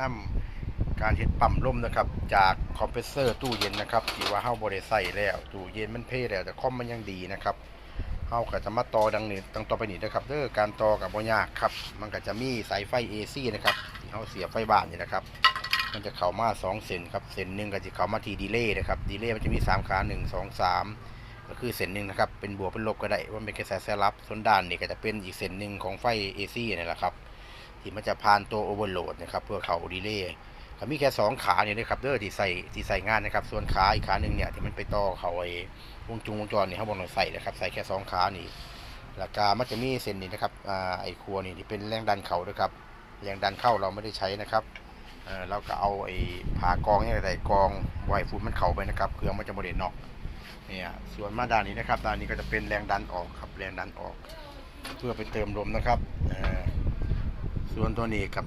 นำการเฮ็ดปั๊มลมนะครับ จากคอมเพรสเซอร์ตู้เย็นนะครับที่ว่าเฮาบ่ได้ใส่แล้วตู้เย็นมันเพ่แล้วแต่คอมมันยังดีนะครับเฮาก็จะมาต่อดังนี้ตั้งต่อไปนี้นะครับเด้อการต่อกับบ่ยากครับ มันก็จะมีสายไฟ AC นะครับที่เฮาเสียบไฟบ้านนี่นะครับ มันจะเข้ามา2เส้นครับเส้นหนึงก็จะเข้ามาที่ดีเลย์นะครับดีเลย์มันจะมีสามขา1 2 3 ก็คือเส้นหนึ่งนะครับเป็นบวกเป็นลบก็ได้ว่าเป็นกระแสสลับส่วนด้านนี่ก็จะเป็นอีกเส้นหนึ่งของไฟ AC นี่แหละครับ ที่มันจะผ่านตัวโอเวอร์โหลดนะครับเพื่อเขาดีเลย์ก็มีแค่สองขาเนี่ยนะครับเด้อที่ใส่ที่ใส่งานนะครับ ส่วนขาอีกขาหนึ่งเนี่ยที่มันไปต่อเขาไอ้วงจงวงจรเนี่ยเขาบอกหน่อยใส่นะครับใส่แค่สองขานี่แล้วก็มันจะมีเส้นนี้นะครับอ่าไอ้ครัวนี่ที่เป็นแรงดันเข่าด้วยครับแรงดันเข้าเราไม่ได้ใช้นะครับเออเราก็เอาไอ้ผ่ากองเนี่ยใส่กองไวฟุตมันเข่าไปนะครับเครื่องมันจะโมเดลนอกเนี่ยส่วนมาด้านนี้นะครับด้านนี้ก็จะเป็นแรงดันออกครับแรงดันออก เพื่อไปเติมลมนะครับ ส่วนตัวนี้กับ